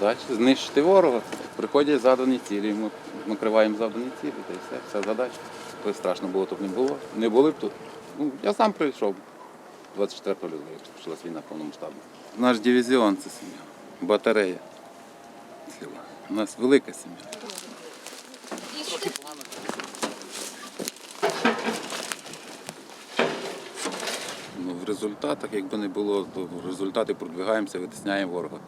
Задача знищити ворога. Приходять задані цілі, ми накриваємо задані цілі, та й все, вся задача. Коли страшно було, то б не було. Не були б тут. Ну, я сам прийшов 24 лютого, як почалась війна повномасштабна. Наш дивізіон це сім'я, батарея. Ціла. У нас велика сім'я. Ну, в результатах, якби не було, то в результати продвигаємося, витисняємо ворога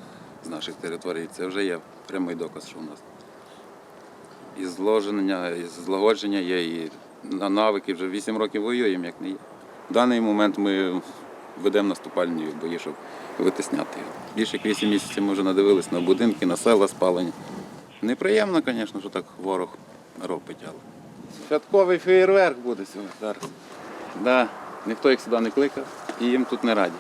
з наших територій. Це вже є прямий доказ, що в нас. І зложення, і злагодження є, і на навики вже 8 років воюємо, як не є. В даний момент ми ведемо наступальні бої, щоб витисняти його. Більше як 8 місяців ми вже надивились на будинки, на села спалені. Неприємно, звісно, що так ворог робить, але. Святковий феєрверк буде сьогодні зараз. Да, ніхто їх сюди не кликав і їм тут не раді.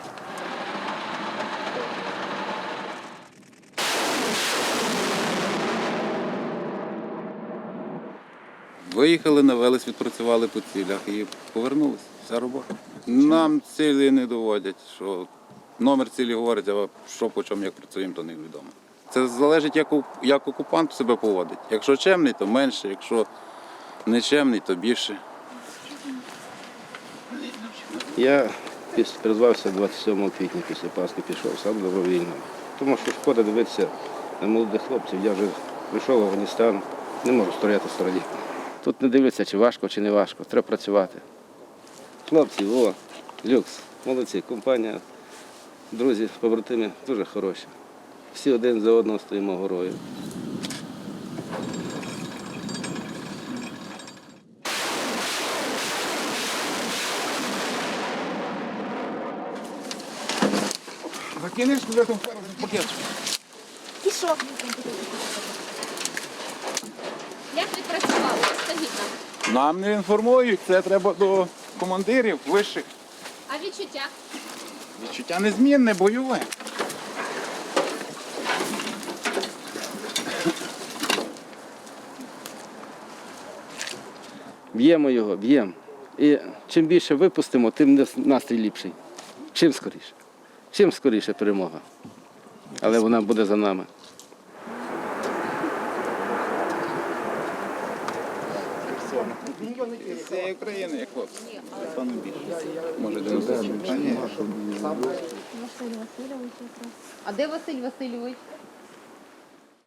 Виїхали, навелись, відпрацювали по цілях і повернулися. Вся робота. Нам цілі не доводять, що номер цілі говорить, а що по чому, як працюємо, то невідомо. Це залежить, як, як окупант себе поводить. Якщо чемний, то менше, якщо не чемний, то більше. Я призвався 27 квітня після Пасхи, пішов сам добровільно. Тому що шкода дивитися на молодих хлопців. Я вже прийшов в Афганістан, не можу стояти в стороні. Тут не дивляться, чи важко, чи не важко. Треба працювати. Хлопці, о, люкс, молодці, компанія, друзі, побратими дуже хороші. Всі один за одного стоїмо горою. Закинеш в этом пакет. Пішов. Як відпрацювали? Нам не інформують, це треба до командирів вищих. А відчуття? Відчуття незмінне, бойове. Б'ємо його, б'ємо. І чим більше випустимо, тим настрій ліпший. Чим скоріше. Чим скоріше перемога. Але вона буде за нами. З цієї України, як хлопці. Пану більше. Може, 97. А. Василь Васильович якраз. А де Василь Васильович?